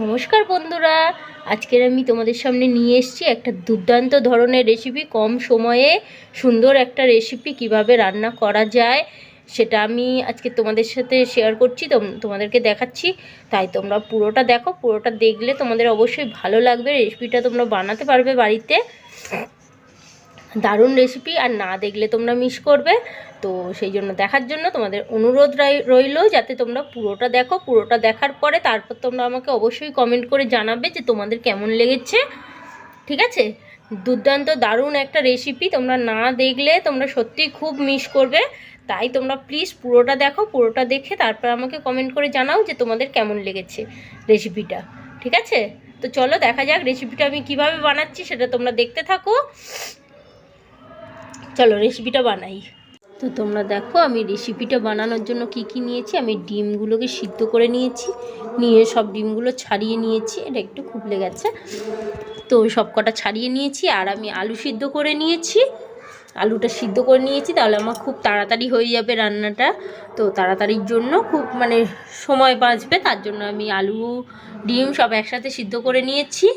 নমস্কার বন্ধুরা। আজকের আমি তোমাদের সামনে নিয়ে এসেছি একটা দুর্দান্ত ধরনের রেসিপি কম সময়ে সুন্দর একটা রেসিপি কীভাবে রান্না করা যায় সেটা আমি আজকে তোমাদের সাথে শেয়ার করছি, তোম- তোমাদেরকে দেখাচ্ছি। তাই তোমরা পুরোটা দেখো, পুরোটা দেখলে তোমাদের অবশ্যই ভালো লাগবে। রেসিপিটা তোমরা বানাতে পারবে বাড়িতে। দারুণ রেসিপি আর না দেখলে তোমরা মিস করবে। তো সেই জন্য দেখার জন্য তোমাদের অনুরোধ রইল যাতে তোমরা পুরোটা দেখো। পুরোটা দেখার পরে তারপর তোমরা আমাকে অবশ্যই কমেন্ট করে জানাবে যে তোমাদের কেমন লেগেছে। ঠিক আছে? দুর্দান্ত, দারুণ একটা রেসিপি তোমরা না দেখলে তোমরা সত্যিই খুব মিস করবে। তাই তোমরা প্লিজ পুরোটা দেখো, পুরোটা দেখে তারপর আমাকে কমেন্ট করে জানাও যে তোমাদের কেমন লেগেছে রেসিপিটা ঠিক আছে? তো চলো দেখা যাক রেসিপিটা আমি কীভাবে বানাচ্ছি, সেটা তোমরা দেখতে থাকো। চলো রেসিপিটা বানাই। তো তোমরা দেখো, আমি রেসিপিটা বানানোর জন্য কি কি নিয়েছি? আমি ডিমগুলোকে সিদ্ধ করে নিয়েছি, নিয়ে সব ডিমগুলো ছাড়িয়ে নিয়েছি। এটা একটু খুবলে গেছে তো সব কটা ছাড়িয়ে নিয়েছি, আর আমি আলু সিদ্ধ করে নিয়েছি। আলুটা সিদ্ধ করে নিয়েছি, তাহলে আমার খুব তাড়াতাড়ি হয়ে যাবে রান্নাটা। তো তাড়াতাড়ির জন্য খুব মানে সময় বাঁচবে, তার জন্য আমি আলু, ডিম সব একসাথে সিদ্ধ করে নিয়েছি।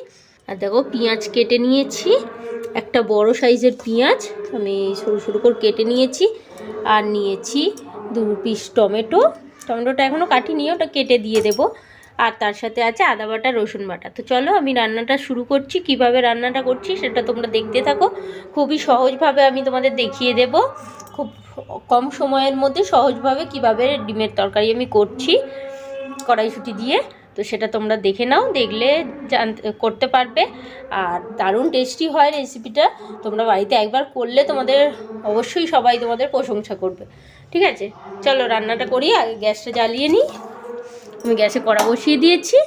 আর দেখো, পেঁয়াজ কেটে নিয়েছি। একটা বড় সাইজের পেঁয়াজ আমি সরু সরু করে কেটে নিয়েছি। আর নিয়েছি দু পিস টমেটো। টমেটোটা এখনও কাটিনি, ওটা কেটে দিয়ে দেব। আর তার সাথে আছে আদা বাটা, রসুন বাটা। তো চলো আমি রান্নাটা শুরু করছি, কীভাবে রান্নাটা করছি সেটা তোমরা দেখতে থাকো। খুবই সহজভাবে আমি তোমাদের দেখিয়ে দেব। খুব কম সময়ের মধ্যে সহজভাবে কীভাবে ডিমের তরকারি আমি করছি কড়াইশুঁটি দিয়ে। তো সেটা তোমরা দেখে নাও, দেখলে করতে পারবে। আর দারুণ টেস্টি হয় রেসিপিটা তোমরা বাড়িতে একবার করলে তোমাদের, অবশ্যই সবাই তোমাদের প্রশংসা করবে। ঠিক আছে? চলো রান্নাটা করি, আগে গ্যাসটা জ্বালিয়ে নিই। আমি গ্যাসে কড়া বসিয়ে দিয়েছি,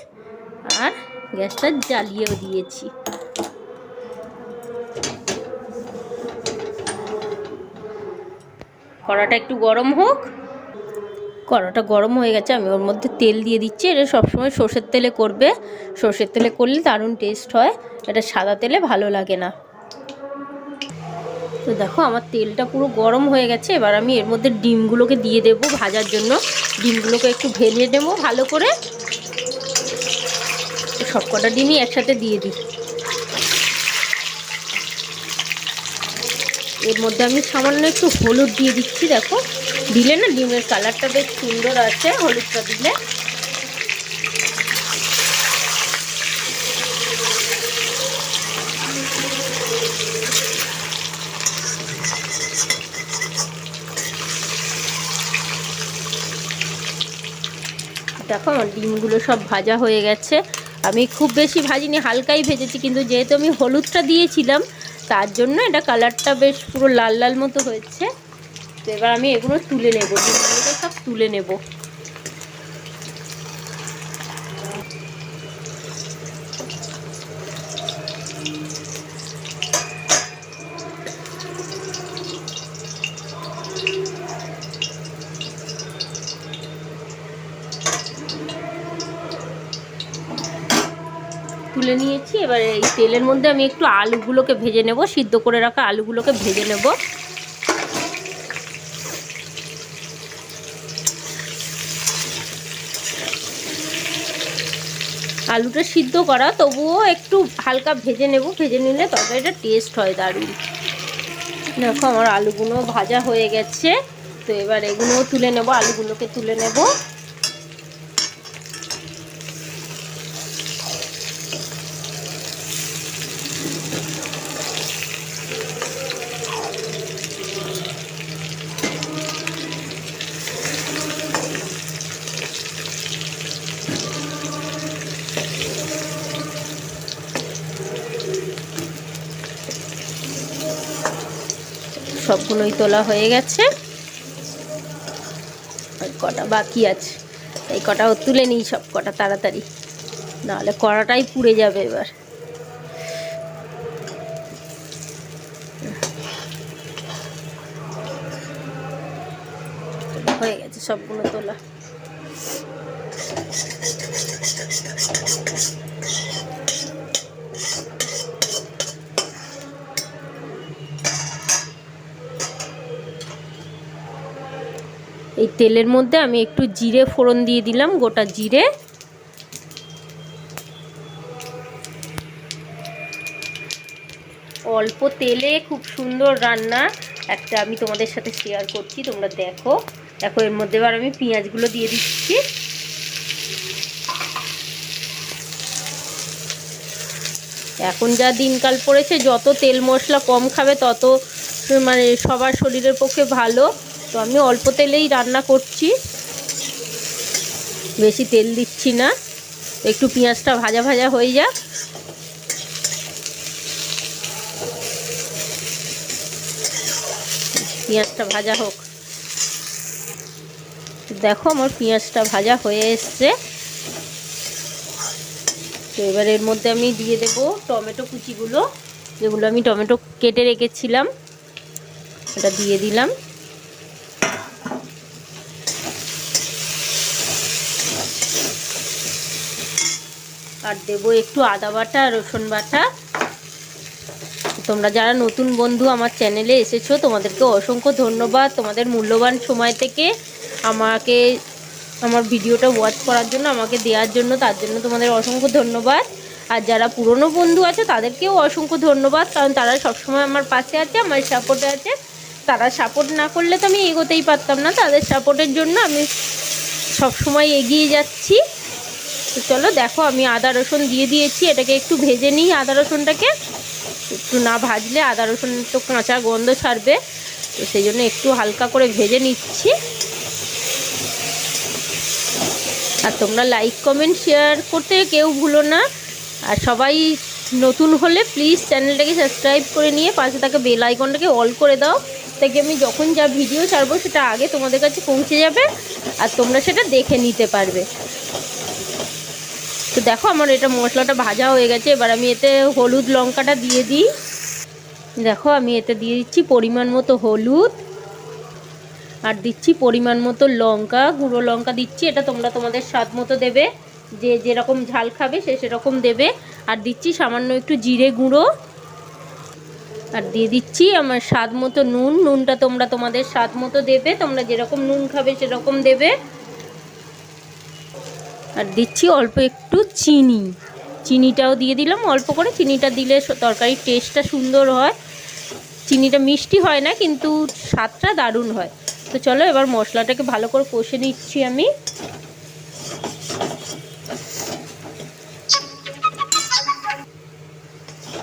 আর গ্যাসটা জ্বালিয়েও দিয়েছি। কড়াটা একটু গরম হোক। কড়াটা গরম হয়ে গেছে, আমি ওর মধ্যে তেল দিয়ে দিচ্ছি। এটা সবসময় সর্ষের তেলে করবে। সর্ষের তেলে করলে দারুণ টেস্ট হয়। এটা সাদা তেলে ভালো লাগে না। তো দেখো, আমার তেলটা পুরো গরম হয়ে গেছে। এবার আমি এর মধ্যে ডিমগুলোকে দিয়ে দেব ভাজার জন্য। ডিমগুলোকে একটু ভেজে নেব ভালো করে। সব কটা ডিমই একসাথে দিয়ে দিই। এর মধ্যে আমি সামান্য একটু হলুদ দিয়ে দিচ্ছি, দেখো। দিলে না ডিমের কালারটা বেশ সুন্দর আছে, হলুদটা দিলে। দেখো আমার ডিমগুলো সব ভাজা হয়ে গেছে। আমি খুব বেশি ভাজিনি, হালকাই ভেজেছি, কিন্তু যেহেতু আমি হলুদটা দিয়েছিলাম, তার জন্য এটা কালারটা বেশ পুরো লাল লাল মতো হয়েছে। তো এবার আমি এগুলো তুলে নেব সব তুলে নেব। তুলে নিয়েছি, এবার এই তেলের মধ্যে আমি একটু আলুগুলোকে ভেজে নেব, সিদ্ধ করে রাখা আলুগুলোকে ভেজে নেব। আলুটা সিদ্ধ করা, তবুও একটু হালকা ভেজে নেব। ভেজে নিলে তরকারিটা টেস্ট হয় দারুণ। দেখো আমার আলুগুলো ভাজা হয়ে গেছে। তো এবার এগুলোও তুলে নেব, আলুগুলোকে তুলে নেব। সবগুলোই তোলা হয়ে গেছে। আর কটা বাকি আছে। এই কটাও তুলে নিই সব কটা তাড়াতাড়ি। নাহলে কড়াটাই পুড়ে যাবে এবার। হয়ে গেছে সবগুলো তোলা। এই তেলের মধ্যে আমি একটু জিরে ফোড়ন দিয়ে দিলাম, গোটা জিরে। অল্প তেলে খুব সুন্দর রান্না, একটা আমি তোমাদের সাথে শেয়ার করছি, তোমরা দেখো। দেখো, এর মধ্যে এবার আমি পেঁয়াজগুলো দিয়ে দিচ্ছি। এখন যা দিনকাল পড়েছে, যত তেল মশলা কম খাবে, তত মানে সবার শরীরের পক্ষে ভালো। তো আমি অল্প তেলেই রান্না করছি। বেশি তেল দিচ্ছি না। একটু পেঁয়াজটা ভাজা ভাজা হয়ে যাক। পেঁয়াজটা ভাজা হোক। দেখো আমার পেঁয়াজটা ভাজা হয়ে এসছে। তো এবার এর মধ্যে আমি দিয়ে দেবো টমেটো কুচিগুলো, যেগুলো আমি টমেটো কেটে রেখেছিলাম। এটা দিয়ে দিলাম। আর দেবো একটু আদা বাটা, রসুন বাটা। তোমরা যারা নতুন বন্ধু আমার চ্যানেলে এসেছ, তোমাদেরকে অসংখ্য ধন্যবাদ। তোমাদের মূল্যবান সময় থেকে আমাকে, আমার ভিডিওটা ওয়াচ করার জন্য, আমাকে দেওয়ার জন্য, তার জন্য তোমাদের অসংখ্য ধন্যবাদ। আর যারা পুরনো বন্ধু আছে, তাদেরকেও অসংখ্য ধন্যবাদ। কারণ তারা সবসময় আমার পাশে আছে, আমার সাপোর্টে আছে। তারা সাপোর্ট না করলে তো আমি এগোতেই পারতাম না। তাদের সাপোর্টের জন্য আমি সবসময় এগিয়ে যাচ্ছি। তো চলো দেখো, আমি আদা রসুন দিয়ে দিয়েছি, এটাকে একটু ভেজে নিই আদা রসুনটাকে। একটু না ভাজলে আদা রসুন তো কাঁচা গন্ধ ছাড়বে, তো সেই জন্য একটু হালকা করে ভেজে নিচ্ছি। আর তোমরা লাইক কমেন্ট শেয়ার করতে কেউ ভুলো না। আর সবাই নতুন হলে প্লিজ চ্যানেলটাকে সাবস্ক্রাইব করে নিয়ে পাশে থাকা বেল আইকনটাকে অল করে দাও। তাকে আমি যখন যা ভিডিও ছাড়বো সেটা আগে তোমাদের কাছে পৌঁছে যাবে, আর তোমরা সেটা দেখে নিতে পারবে। তো দেখো আমার এটা মশলাটা ভাজা হয়ে গেছে, এবার আমি এতে হলুদ লঙ্কাটা দিয়ে দিই। দেখো আমি এতে দিয়ে দিচ্ছি পরিমাণ মতো হলুদ, আর দিচ্ছি পরিমাণ মতো লঙ্কা, গুঁড়ো লঙ্কা দিচ্ছি, এটা তোমরা তোমাদের স্বাদ মতো দেবে। যে যেরকম ঝাল খাবে সে সেরকম দেবে। আর দিচ্ছি সামান্য একটু জিরে গুঁড়ো, আর দিয়ে দিচ্ছি আমার স্বাদ মতো নুন। নুনটা তোমরা তোমাদের স্বাদ মতো দেবে, তোমরা যেরকম নুন খাবে সেরকম দেবে। আর দিচ্ছি অল্প একটু চিনি। চিনিটাও দিয়ে দিলাম, অল্প করে চিনিটা দিলে তরকারির টেস্টটা সুন্দর হয়। চিনিটা মিষ্টি হয় না, কিন্তু স্বাদটা দারুণ হয়। তো চলো এবার মশলাটাকে ভালো করে কষে নিচ্ছি আমি।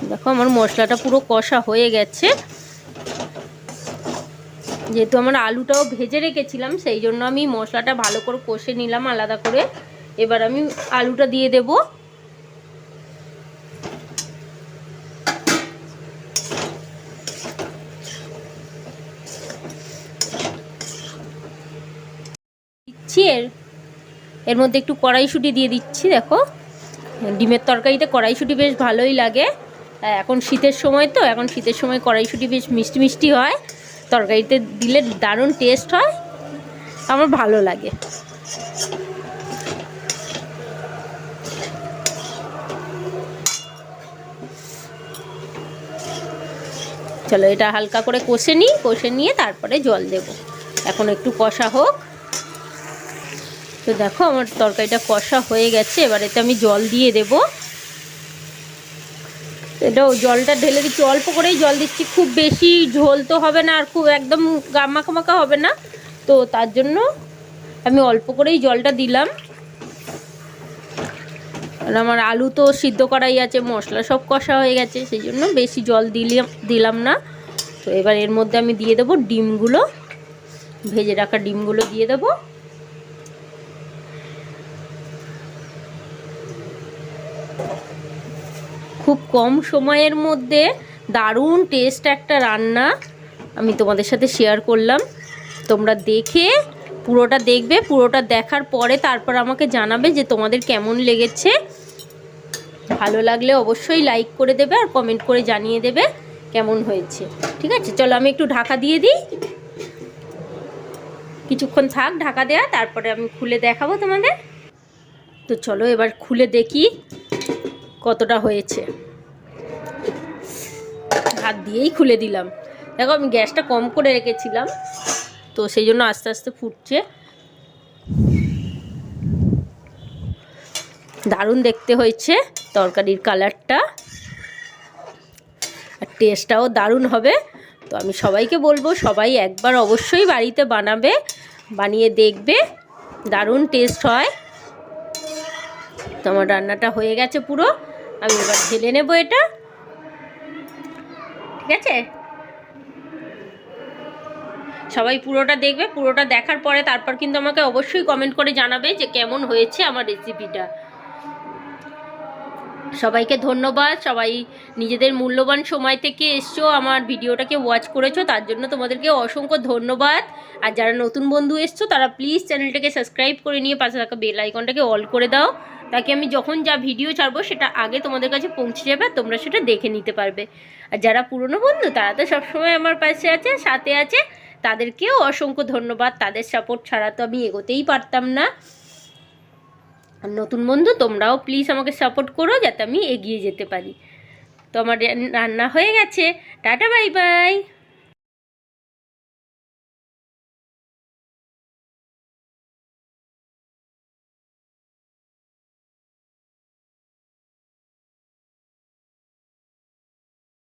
দেখো আমার মশলাটা পুরো কষা হয়ে গেছে। যেহেতু আমার আলুটাও ভেজে রেখেছিলাম, সেই জন্য আমি মশলাটা ভালো করে কষে নিলাম আলাদা করে। এবার আমি আলুটা দিয়ে দেব। দিচ্ছি এর এর মধ্যে একটু কড়াইশুঁটি দিয়ে দিচ্ছি, দেখো। ডিমের তরকারিতে কড়াইশুঁটি বেশ ভালোই লাগে। এখন শীতের সময় তো, এখন শীতের সময় কড়াইশুঁটি বেশ মিষ্টি মিষ্টি হয়। তরকারিতে দিলে দারুণ টেস্ট হয়। আমার ভালো লাগে। চলো এটা হালকা করে কষে নিই, কষে নিয়ে তারপরে জল দেব। এখন একটু কষা হোক। তো দেখো আমার তরকারিটা কষা হয়ে গেছে, এবার এতে আমি জল দিয়ে দেব। এটাও জলটা ঢেলে দিচ্ছি, অল্প করেই জল দিচ্ছি, খুব বেশি ঝোল তো হবে না আর খুব একদম গামাকা মাখা হবে না। তো তার জন্য আমি অল্প করেই জলটা দিলাম। আর আমার আলু তো সিদ্ধ করাই আছে, মশলা সব কষা হয়ে গেছে, সেই জন্য বেশি জল দিলাম দিলাম না। তো এবার এর মধ্যে আমি দিয়ে দেবো ডিমগুলো, ভেজে রাখা ডিমগুলো দিয়ে দেবো। খুব কম সময়ের মধ্যে দারুণ টেস্ট একটা রান্না আমি তোমাদের সাথে শেয়ার করলাম। তোমরা দেখে পুরোটা দেখবে, পুরোটা দেখার পরে তারপর আমাকে জানাবে যে তোমাদের কেমন লেগেছে। ভালো লাগলে অবশ্যই লাইক করে দেবে আর কমেন্ট করে জানিয়ে দেবে কেমন হয়েছে। ঠিক আছে? চলো আমি একটু ঢাকা দিয়ে দিই। কিছুক্ষণ থাক ঢাকা দেয়া, তারপরে আমি খুলে দেখাবো তোমাদের। তো চলো এবার খুলে দেখি কতটা হয়েছে। হাত দিয়েই খুলে দিলাম। দেখো আমি গ্যাসটা কম করে রেখেছিলাম। তো সেই জন্য আস্তে আস্তে ফুটছে। দারুণ দেখতে হয়েছে তরকারির কালারটা। আর টেস্টটাও দারুণ হবে। তো আমি সবাইকে বলব, সবাই একবার অবশ্যই বাড়িতে বানাবে, বানিয়ে দেখবে। দারুণ টেস্ট হয়। তো আমার রান্নাটা হয়ে গেছে পুরো। আমি এবার ঢেলে নেব এটা। ঠিক আছে? সবাই পুরোটা দেখবে, পুরোটা দেখার পরে তারপর কিন্তু আমাকে অবশ্যই কমেন্ট করে জানাবে যে কেমন হয়েছে আমার রেসিপিটা সবাইকে ধন্যবাদ, সবাই নিজেদের মূল্যবান সময় থেকে এসছো, আমার ভিডিওটাকে ওয়াচ করেছ, তার জন্য তোমাদেরকে অসংখ্য ধন্যবাদ। আর যারা নতুন বন্ধু এসছো, তারা প্লিজ চ্যানেলটাকে সাবস্ক্রাইব করে নিয়ে পাশে থাকা বেল আইকনটাকে অল করে দাও। তাকে আমি যখন যা ভিডিও ছাড়বো, সেটা আগে তোমাদের কাছে পৌঁছে যাবে তোমরা সেটা দেখে নিতে পারবে। আর যারা পুরনো বন্ধু, তারা তো সবসময় আমার পাশে আছে, সাথে আছে। তাদেরকেও অসংখ্য ধন্যবাদ। তাদের সাপোর্ট ছাড়া তো আমি এগোতেই পারতাম না। নতুন বন্ধু, তোমরাও প্লিজ আমাকে সাপোর্ট করো যাতে আমি এগিয়ে যেতে পারি। তো আমার রান্না হয়ে গেছে। Tata bye bye